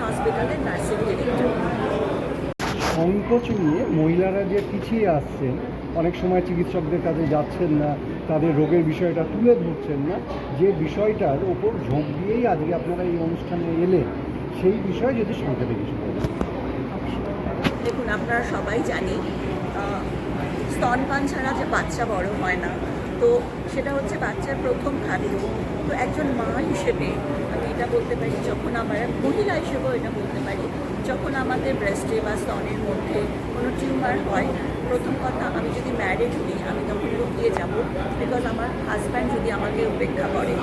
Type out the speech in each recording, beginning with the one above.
হসপিটালের nursing director. সংকোচ নিয়ে মহিলারা যে পিছিয়ে আসছেন অনেক সময় চিকিৎসকদের কাছে যাচ্ছেন না তাদের রোগের বিষয়টা তুলে ধরছেন না যে বিষয়টার ওপর ঝোঁক দিয়েই আজকে আপনারা এই অনুষ্ঠানে এলেন সেই বিষয়ে যদি সংক্ষেপে কিছু দেখুন আপনারা সবাই জানি স্তনপান ছাড়া যে বাচ্চা বড় হয় না। তো সেটা হচ্ছে বাচ্চার প্রথম খাদ্য। তো একজন মা হিসেবে আমি এটা বলতে পারি, যখন আমার মহিলা হিসেবেও এটা বলতে পারি, যখন আমাদের ব্রেস্টে বা স্তনের মধ্যে কোনো টিউমার হয়, প্রথম কথা আমি যদি ম্যারিড হই, আমি তখন লুকিয়ে যাব বিকজ আমার হাজব্যান্ড যদি আমাকে উপেক্ষা করে।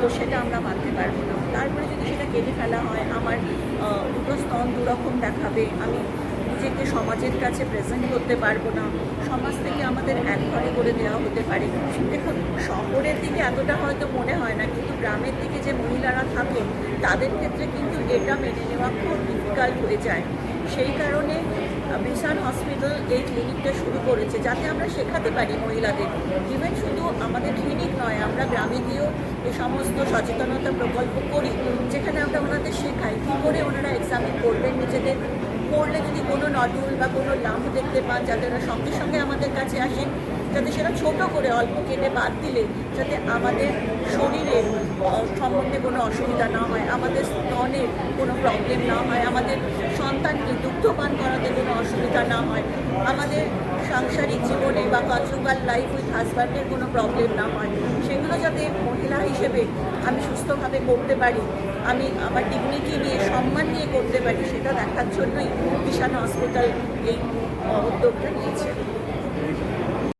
তো সেটা আমরা মানতে পারব না। তারপরে যদি সেটা কেটে ফেলা হয়, আমার দুটো স্তন দুরকম দেখাবে, আমি নিজেকে সমাজের কাছে প্রেজেন্ট করতে পারব না। সমাজ থেকে আমাদের এক ঘরে করে দেওয়া হতে পারে। দেখুন, শহরের দিকে এতটা হয়তো মনে হয় না, কিন্তু গ্রামের দিকে যে মহিলারা থাকেন তাদের ক্ষেত্রে কিন্তু এটা মেনে নেওয়া খুব ডিফিকাল্ট হয়ে যায়। সেই কারণে বিশাল হসপিটাল এই ক্লিনিকটা শুরু করেছে, যাতে আমরা শেখাতে পারি মহিলাদের। ইভেন শুধু আমাদের ক্লিনিক নয়, আমরা গ্রামে গিয়েও এ সমস্ত সচেতনতা প্রকল্প করি, যেখানে আমরা ওনাদের শেখাই, কী করে ওনারা এক্সামিন করবেন নিজেদের। করলে যদি কোনো নডুল বা কোনো লাম্প দেখতে পান, যাতে ওরা সঙ্গে সঙ্গে আমাদের কাছে আসেন যাতে সেটা ছোট করে অল্প কেটে বাদ দিলে, যাতে আমাদের শরীরের সম্বন্ধে কোনো অসুবিধা না হয়, আমাদের স্তনের কোনো প্রবলেম না হয়, আমাদের সন্তানকে দুগ্ধপান করাতে কোনো অসুবিধা না হয়, আমাদের সাংসারিক জীবনে বা কনজুগাল লাইফ উইথ হাজব্যান্ডের কোনো প্রবলেম না হয়। সেগুলো যাতে মহিলা হিসেবে আমি সুস্থভাবে করতে পারি, আমি আমার ডিগনিটি নিয়ে সম্মান নিয়ে করতে পারি সেটা দেখার জন্যই বিশাল হসপিটাল এই উদ্যোগটা নিয়েছে।